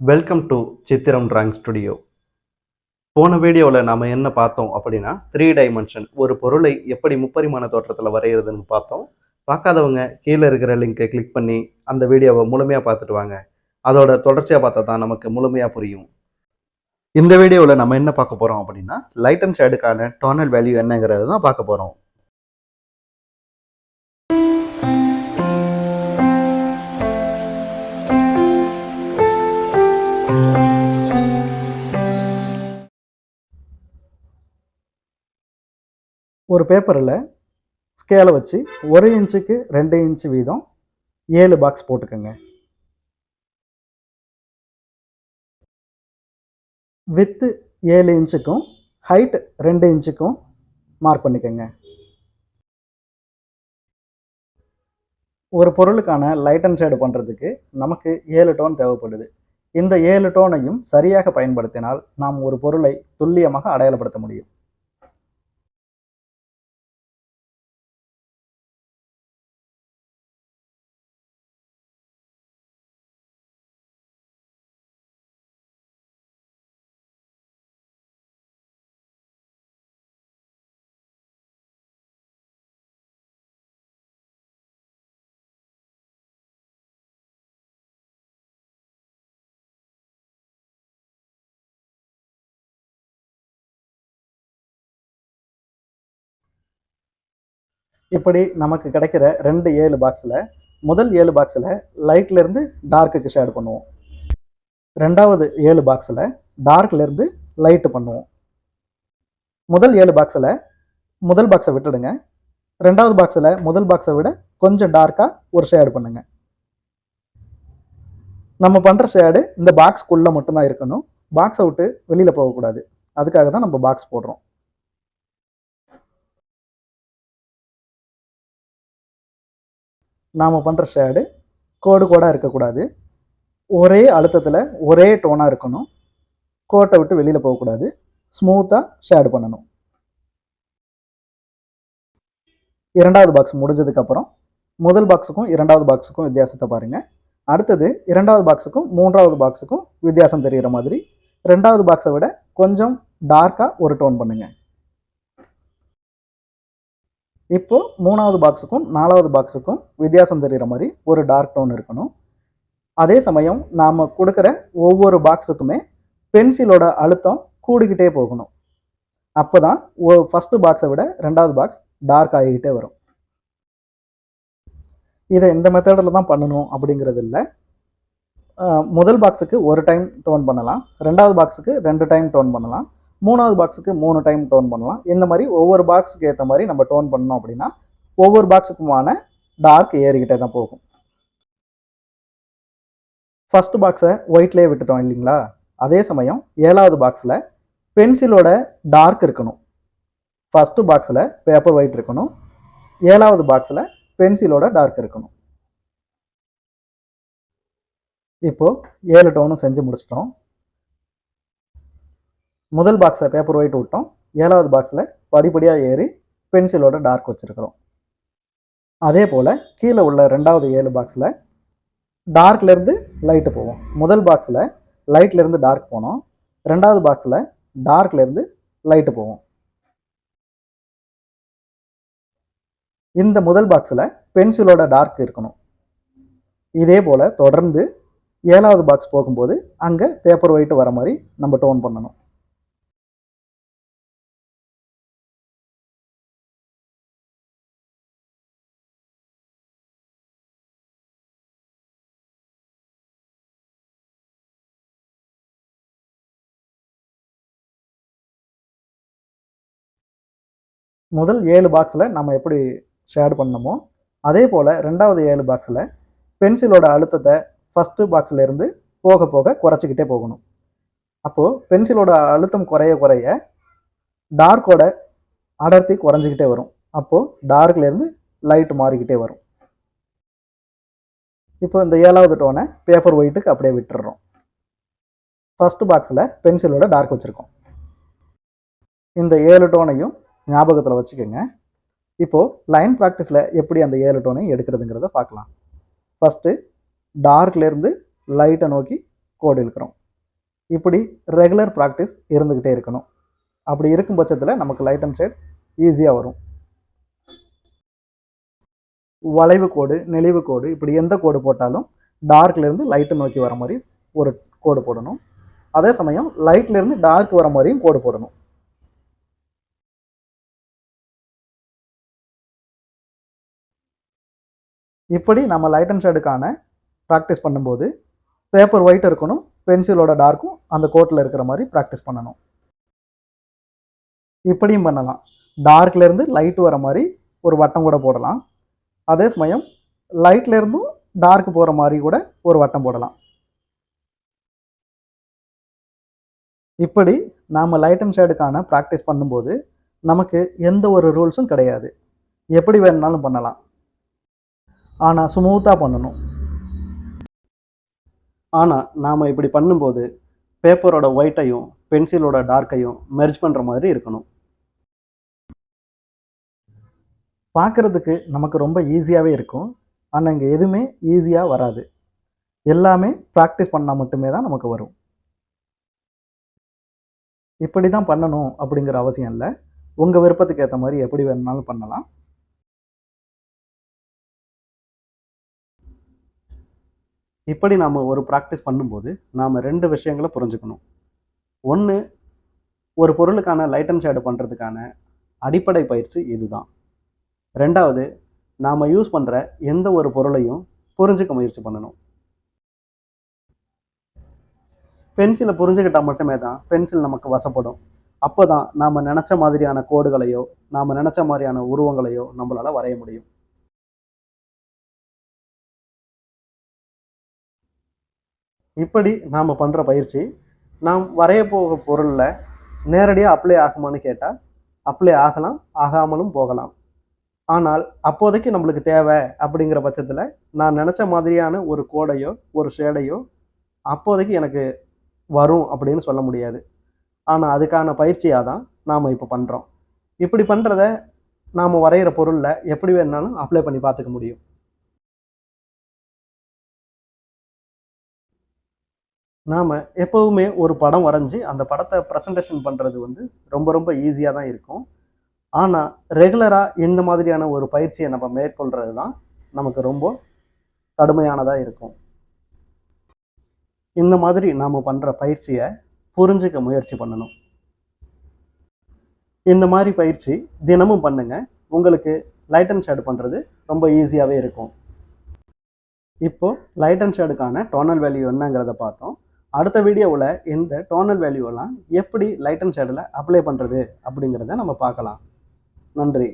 Welcome to Chithiram drawing studio போன வீடியோவில் நாம் என்ன பார்த்தோம் அப்படின்னா த்ரீ டைமென்ஷன் ஒரு பொருளை எப்படி முப்பரிமாண தோற்றத்தில் வரைகிறதுன்னு பார்த்தோம். பார்க்காதவங்க கீழே இருக்கிற லிங்கை கிளிக் பண்ணி அந்த வீடியோவை முழுமையாக பார்த்துட்டு வாங்க. அதோட தொடர்ச்சியாக பார்த்தா தான் நமக்கு முழுமையாக புரியும். இந்த வீடியோவில் நம்ம என்ன பார்க்க போகிறோம் அப்படின்னா லைட் அண்ட் ஷேடுக்கான டோனல் வேல்யூ என்னங்கிறது தான் பார்க்க போகிறோம் ஒரு பேப்பரில் ஸ்கேலை வச்சு ஒரு இன்ச்சுக்கு ரெண்டு இன்ச்சு வீதம் ஏழு பாக்ஸ் போட்டுக்கோங்க. வித்து ஏழு இன்ச்சுக்கும் ஹைட் ரெண்டு இன்ச்சுக்கும் மார்க் பண்ணிக்கோங்க. ஒரு பொருளுக்கான லைட் அண்ட் ஷேடு பண்ணுறதுக்கு நமக்கு ஏழு டோன் தேவைப்படுது. இந்த ஏழு டோனையும் சரியாக பயன்படுத்தினால் நாம் ஒரு பொருளை துல்லியமாக அடையாளப்படுத்த முடியும். இப்படி நமக்கு கிடைக்கிற ரெண்டு ஏழு பாக்ஸில் முதல் ஏழு பாக்ஸில் லைட்லேருந்து டார்க்குக்கு ஷேட் பண்ணுவோம். ரெண்டாவது ஏழு பாக்ஸில் டார்க்லேருந்து லைட்டு பண்ணுவோம். முதல் ஏழு பாக்ஸில் முதல் பாக்ஸை விட்டுடுங்க. ரெண்டாவது பாக்ஸில் முதல் பாக்ஸை விட கொஞ்சம் டார்க்காக ஒரு ஷேடு பண்ணுங்க. நம்ம பண்ணுற ஷேடு இந்த பாக்ஸ்க்குள்ளே மட்டும்தான் இருக்கணும். பாக்ஸை விட்டு வெளியில் போகக்கூடாது. அதுக்காக தான் நம்ம பாக்ஸ் போடுறோம். நாம் பண்ணுற ஷேடு கோடு கோடாக இருக்கக்கூடாது. ஒரே அழுத்தத்தில் ஒரே டோனாக இருக்கணும். கோட்டை விட்டு வெளியில் போகக்கூடாது. ஸ்மூத்தாக ஷேடு பண்ணணும். இரண்டாவது பாக்ஸ் முடிஞ்சதுக்கப்புறம் முதல் பாக்ஸுக்கும் இரண்டாவது பாக்ஸுக்கும் வித்தியாசத்தை பாருங்கள் அடுத்தது இரண்டாவது பாக்ஸுக்கும் மூன்றாவது பாக்ஸுக்கும் வித்தியாசம் தெரிகிற மாதிரி. ரெண்டாவது பாக்ஸை விட கொஞ்சம் டார்க்காக ஒரு டோன் பண்ணுங்கள் இப்போது மூணாவது பாக்ஸுக்கும் நாலாவது பாக்ஸுக்கும் வித்தியாசம் தெரிகிற மாதிரி ஒரு டார்க் டோன் இருக்கணும். அதே சமயம் நாம் கொடுக்குற ஒவ்வொரு பாக்ஸுக்குமே பென்சிலோட அழுத்தம் கூடிக்கிட்டே போகணும். அப்போ தான் ஃபஸ்ட்டு பாக்ஸை விட ரெண்டாவது பாக்ஸ் டார்க் ஆகிக்கிட்டே வரும். இதை இந்த மெத்தடில் தான் பண்ணணும் அப்படிங்கிறது இல்லை. முதல் பாக்ஸுக்கு ஒரு டைம் டோன் பண்ணலாம். ரெண்டாவது பாக்ஸுக்கு ரெண்டு டைம் டோன் பண்ணலாம். மூணாவது பாக்ஸுக்கு மூணு டைம் டோன் பண்ணலாம். இந்த மாதிரி ஒவ்வொரு பாக்ஸுக்கு ஏற்ற மாதிரி நம்ம டோன் பண்ணோம் அப்படின்னா ஒவ்வொரு பாக்ஸுக்குமான டார்க் ஏறிக்கிட்டே தான் போகும். ஃபஸ்ட்டு பாக்ஸை ஒயிட்லேயே விட்டுட்டோம் இல்லைங்களா? அதே சமயம் ஏழாவது பாக்ஸில் பென்சிலோட டார்க் இருக்கணும். ஃபஸ்ட்டு பாக்ஸில் பேப்பர் ஒயிட் இருக்கணும். ஏழாவது பாக்ஸில் பென்சிலோட டார்க் இருக்கணும். இப்போது ஏழு டோனும் செஞ்சு முடிச்சிட்டோம். முதல் பாக்ஸில் பேப்பர் ஒயிட் விட்டோம். ஏழாவது பாக்ஸில் படிப்படியாக ஏறி பென்சிலோட டார்க் வச்சுருக்கிறோம். அதே போல் கீழே உள்ள ரெண்டாவது ஏழு பாக்ஸில் டார்க்லேருந்து லைட்டு போவோம். முதல் பாக்ஸில் லைட்லேருந்து டார்க் போனோம். ரெண்டாவது பாக்ஸில் டார்க்லேருந்து லைட்டு போவோம். இந்த முதல் பாக்ஸில் பென்சிலோட டார்க் இருக்கணும். இதே போல் தொடர்ந்து ஏழாவது பாக்ஸ் போகும்போது அங்கே பேப்பர் ஒயிட் வர மாதிரி நம்ம டோன் பண்ணணும். முதல் ஏழு பாக்ஸில் நம்ம எப்படி ஷேட் பண்ணமோ அதே போல் ரெண்டாவது ஏழு பாக்ஸில் பென்சிலோட அழுத்தத்தை ஃபஸ்ட்டு பாக்ஸ்லேருந்து போக போக குறைச்சிக்கிட்டே போகணும். அப்போது பென்சிலோட அழுத்தம் குறைய குறைய டார்க்கோட அடர்த்தி குறைஞ்சிக்கிட்டே வரும். அப்போது டார்க்லேருந்து லைட் மாறிக்கிட்டே வரும். இப்போ இந்த ஏழாவது டோனை பேப்பர் ஒயிட்டுக்கு அப்படியே விட்டுடுறோம் ஃபஸ்ட்டு பாக்ஸில் பென்சிலோட டார்க் வச்சுருக்கோம். இந்த ஏழு டோனையும் ஞாபகத்தில் வச்சுக்கோங்க. இப்போது லைன் ப்ராக்டிஸில் எப்படி அந்த ஏழு டோனை எடுக்கிறதுங்கிறத பார்க்கலாம். ஃபஸ்ட்டு டார்க்லேருந்து லைட்டை நோக்கி கோடு இழுக்கிறோம். இப்படி ரெகுலர் ப்ராக்டிஸ் இருந்துக்கிட்டே இருக்கணும். அப்படி இருக்கும் பட்சத்தில் நமக்கு லைட் அண்ட் ஷேட் ஈஸியாக வரும். வளைவு கோடு நெளிவு கோடு இப்படி எந்த கோடு போட்டாலும் டார்க்லேருந்து லைட்டை நோக்கி வர மாதிரி ஒரு கோடு போடணும். அதே சமயம் லைட்லேருந்து டார்க் வர மாதிரியும் கோடு போடணும். இப்படி நம்ம லைட் அண்ட் ஷேடுக்கான ப்ராக்டிஸ் பண்ணும்போது பேப்பர் ஒயிட் இருக்கணும் பென்சிலோட டார்க்கும் அந்த கோட்டில் இருக்கிற மாதிரி ப்ராக்டிஸ் பண்ணணும். இப்படியும் பண்ணலாம். டார்க்லேருந்து லைட் வர மாதிரி ஒரு வட்டம் கூட போடலாம். அதே சமயம் லைட்லேருந்தும் டார்க் போகிற மாதிரி கூட ஒரு வட்டம் போடலாம். இப்படி நாம் லைட் அண்ட் ஷேடுக்கான ப்ராக்டிஸ் பண்ணும்போது நமக்கு எந்த ஒரு ரூல்ஸும் கிடையாது. எப்படி வேணுனாலும் பண்ணலாம். ஆனால் ஸ்மூத்தாக பண்ணணும். ஆனால் நாம் இப்படி பண்ணும்போது பேப்பரோட ஒயிட்டையும் பென்சிலோட டார்க்கையும் மெர்ஜ் பண்ணுற மாதிரி இருக்கணும். பார்க்குறதுக்கு நமக்கு ரொம்ப ஈஸியாகவே இருக்கும். ஆனால் இங்கே எதுவுமே ஈஸியாக வராது. எல்லாமே ப்ராக்டிஸ் பண்ணால் மட்டுமே தான் நமக்கு வரும். இப்படி தான் பண்ணணும் அப்படிங்கிற அவசியம் இல்லை. உங்கள் விருப்பத்துக்கு ஏற்ற மாதிரி எப்படி வேணுனாலும் பண்ணலாம். இப்படி நாம் ஒரு ப்ராக்டிஸ் பண்ணும்போது நாம் ரெண்டு விஷயங்களை புரிஞ்சுக்கணும். ஒன்று ஒரு பொருளுக்கான லைட் அண்ட் ஷேடு பண்ணுறதுக்கான அடிப்படை பயிற்சி இதுதான். ரெண்டாவது நாம் யூஸ் பண்ணுற எந்த ஒரு பொருளையும் புரிஞ்சுக்க முயற்சி பண்ணணும். பென்சிலை புரிஞ்சுக்கிட்டால் மட்டுமே தான் பென்சில் நமக்கு வசப்படும். அப்போ தான் நாம் நினச்ச மாதிரியான கோடுகளையோ நாம் நினச்ச மாதிரியான உருவங்களையோ நம்மளால் வரைய முடியும். இப்படி நாம் பண்ணுற பயிற்சி நாம் வரைய போக பொருளில் நேரடியாக அப்ளை ஆகுமான்னு கேட்டால் அப்ளை ஆகலாம் ஆகாமலும் போகலாம். ஆனால் அப்போதைக்கு நம்மளுக்கு தேவை அப்படிங்கிற பட்சத்தில் நான் நினச்ச மாதிரியான ஒரு கோடையோ ஒரு ஷேடையோ அப்போதைக்கு எனக்கு வரும் அப்படின்னு சொல்ல முடியாது. ஆனால் அதுக்கான பயிற்சியாக தான் நாம் இப்போ பண்ணுறோம் இப்படி பண்ணுறத நாம் வரைகிற பொருளில் எப்படி வேணுனாலும் அப்ளை பண்ணி பார்த்துக்க முடியும். நாம் எப்போவுமே ஒரு படம் வரைஞ்சி அந்த படத்தை ப்ரெசன்டேஷன் பண்ணுறது வந்து ரொம்ப ரொம்ப ஈஸியாக தான் இருக்கும். ஆனால் ரெகுலராக இந்த மாதிரியான ஒரு பயிற்சியை நம்ம மேற்கொள்கிறது தான் நமக்கு ரொம்ப கடுமையானதாக இருக்கும். இந்த மாதிரி நாம் பண்ணுற பயிற்சியை புரிஞ்சுக்க முயற்சி பண்ணணும். இந்த மாதிரி பயிற்சி தினமும் பண்ணுங்க. உங்களுக்கு லைட் அண்ட் ஷேடு பண்ணுறது ரொம்ப ஈஸியாகவே இருக்கும். இப்போது லைட் அண்ட் ஷேடுக்கான டோனல் வேல்யூ என்னங்கிறத பார்த்தோம். அடுத்த வீடியோவில் இந்த டோனல் வேல்யூவெல்லாம் எப்படி லைட் அண்ட் ஷேடில் அப்ளை பண்ணுறது அப்படிங்கிறத நம்ம பார்க்கலாம். நன்றி.